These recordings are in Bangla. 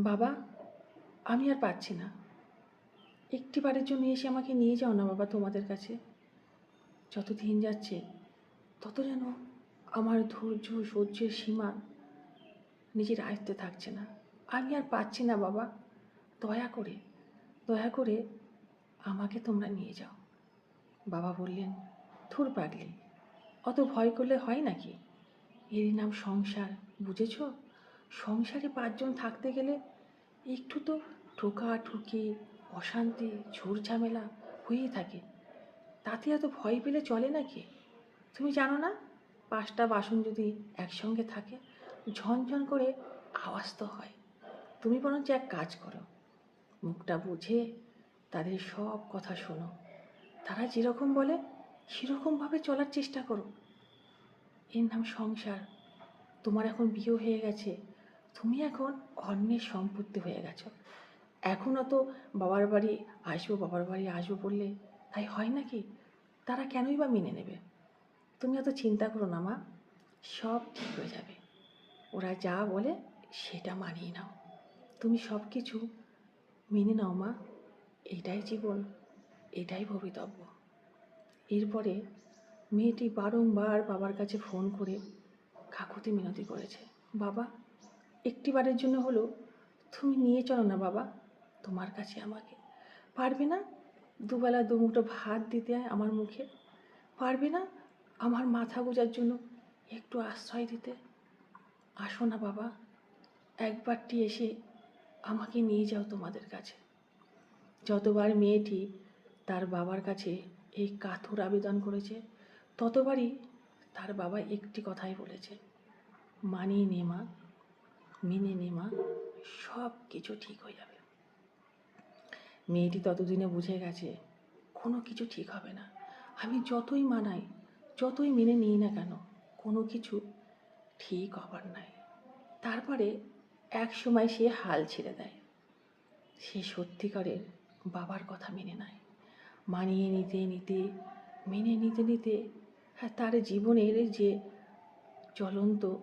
বাবা, আমি আর পাচ্ছি না। একটিবারের জন্য এসে আমাকে নিয়ে যাও না বাবা তোমাদের কাছে। যত দিন যাচ্ছে, তত যেন আমার ধৈর্য, সহ্যের সীমা নিজের আয়ত্তে থাকছে না। আমি আর পাচ্ছি না বাবা। দয়া করে দয়া করে আমাকে তোমরা নিয়ে যাও। বাবা বললেন থুর পাগলি, অত ভয় করলে হয় নাকি? এরই নাম সংসার, বুঝেছ? সংসারে পাঁচজন থাকতে গেলে একটু তো ঠোকা ঠুকি অশান্তি ঝুর ঝামেলা হয়েই থাকে। তাতে এত ভয় পেলে চলে নাকি তুমি জানো না, পাঁচটা বাসন যদি একসঙ্গে থাকে, ঝনঝন করে আওয়াজ তো হয়। তুমি বরঞ্চ এক কাজ করো, মুখটা বুঝে তাদের সব কথা শোনো। তারা যেরকম বলে, সেরকমভাবে চলার চেষ্টা করো। এর নাম সংসার। তোমার এখন বিয়ে হয়ে গেছে তুমি এখন অন্যের সম্পত্তি হয়ে গেছো। এখনও তো বাবার বাড়ি আসব, বাবার বাড়ি আসব বললে তাই হয় নাকি? তারা কেনই বা মেনে নেবে? তুমি অত চিন্তা করো না মা, সব ঠিক হয়ে যাবে। ওরা যা বলে সেটা মানিয়ে নাও। তুমি সব কিছু মেনে নাও মা, এটাই জীবন, এটাই ভবিতব্য। এরপরে মেয়েটি বারংবার বাবার কাছে ফোন করে কাকুতি মিনতি করেছে, বাবা একটিবারের জন্য হলো, তুমি নিয়ে চলো না বাবা, তোমার কাছে আমাকে। পারবে না? দুবেলা দুমুঠো ভাত দিতে আমার মুখে। পারবে না? আমার মাথা গোজার জন্য একটু আশ্রয় দিতে। আসো না বাবা, একবারটি এসে আমাকে নিয়ে যাও তোমাদের কাছে। যতবার মেয়েটি তার বাবার কাছে এই কাথুর আবেদন করেছে, ততবারই তার বাবা একটি কথাই বলেছে, মানিয়ে নে মা। মেনে নে মা সব কিছু ঠিক হয়ে যাবে। মেয়েটি ততদিনে বুঝে গেছে, কোনো কিছু ঠিক হবে না। আমি যতই মানাই, যতই মেনে নিই না কেন, কোনো কিছু ঠিক হবার নাই। তারপরে এক সময় সে হাল ছেড়ে দেয়। সে সত্যিকারের বাবার কথা মেনে নেয়। মানিয়ে নিতে নিতে, মেনে নিতে নিতে হ্যাঁ তার জীবনের যে জ্বলন্ত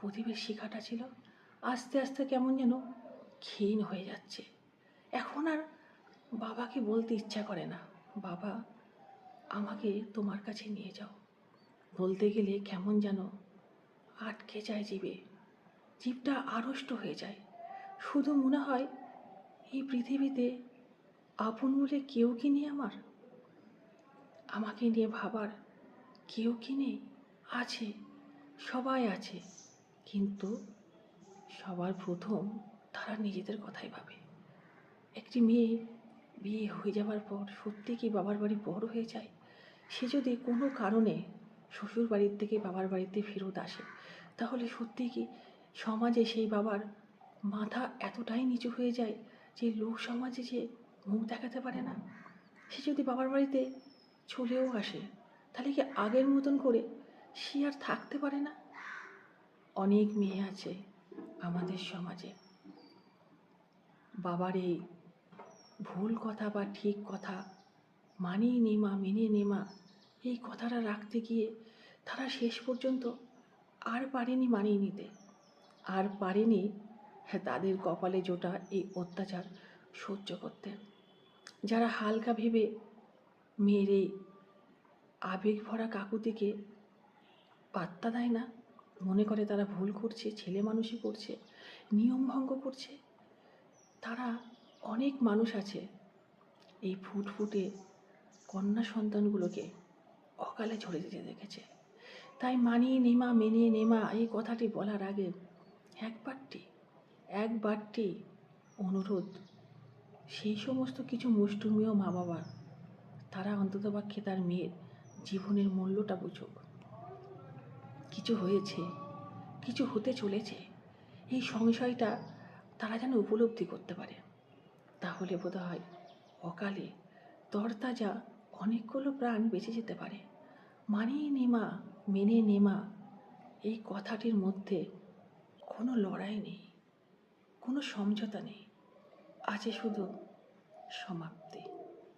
প্রদীপের শিখাটা ছিল আস্তে আস্তে কেমন যেন ক্ষীণ হয়ে যাচ্ছে। এখন আর বাবাকে বলতে ইচ্ছা করে না। বাবা, আমাকে তোমার কাছে নিয়ে যাও। বলতে গেলে কেমন যেন আটকে যায় জীবে জীবটা আড়ষ্ট হয়ে যায়। শুধু মনে হয়, এই পৃথিবীতে আপন বলে কেউ কি নেই আমার? আমাকে নিয়ে ভাবার কেউ কি নেই? আছে, সবাই আছে। কিন্তু সবার প্রথম তারা নিজেদের কথাই ভাবে। একটি মেয়ে বিয়ে হয়ে যাওয়ার পর সত্যি কি বাবার বাড়ি বড় হয়ে যায়? সে যদি কোনো কারণে শ্বশুর বাড়ির থেকে বাবার বাড়িতে ফেরত আসে, তাহলে সত্যি কি সমাজে সেই বাবার মাথা এতটাই নিচু হয়ে যায় যে লোক সমাজে যে মুখ দেখাতে পারে না? সে যদি বাবার বাড়িতে চলেও আসে, তাহলে কি আগের মতন করে সে আর থাকতে পারে না? অনেক মেয়ে আছে আমাদের সমাজে। বাবার এই ভুল কথা বা ঠিক কথা, মানিয়ে নেমা মেনে নেমা এই কথাটা রাখতে গিয়ে তারা শেষ পর্যন্ত আর পারেনি মানিয়ে নিতে। আর পারেনি হ্যাঁ তাদের কপালে জোটা এই অত্যাচার সহ্য করতে। যারা হালকা ভেবে মেয়ের এই আবেগ ভরা কাকুতিকে পাত্তা দেয় না মনে করে তারা ভুল করছে, ছেলে মানুষই করছে, নিয়ম ভঙ্গ করছে। তারা অনেক মানুষ আছে এই ফুটফুটে কন্যা সন্তানগুলোকে অকালে ঝরে যেতে দেখেছে। তাই মানিয়ে নেমা, মেনে নেমা, এই কথাটি বলার আগে একবারটি একবারটি অনুরোধ, সেই সমস্ত কিছু মুষ্টুমীয় মা বাবার তারা অন্ততপক্ষে তার মেয়ের জীবনের মূল্যটা বুঝুক। কিছু হয়েছে, কিছু হতে চলেছে, এই সংশয়টা তারা যেন উপলব্ধি করতে পারে। তাহলে বোধ হয় অকালে তরতাজা অনেকগুলো প্রাণ বেঁচে যেতে পারে। মানিয়ে নেমা, মেনে নেমা এই কথাটির মধ্যে কোনো লড়াই নেই, কোনো সমঝোতা নেই। আছে শুধু সমাপ্তি।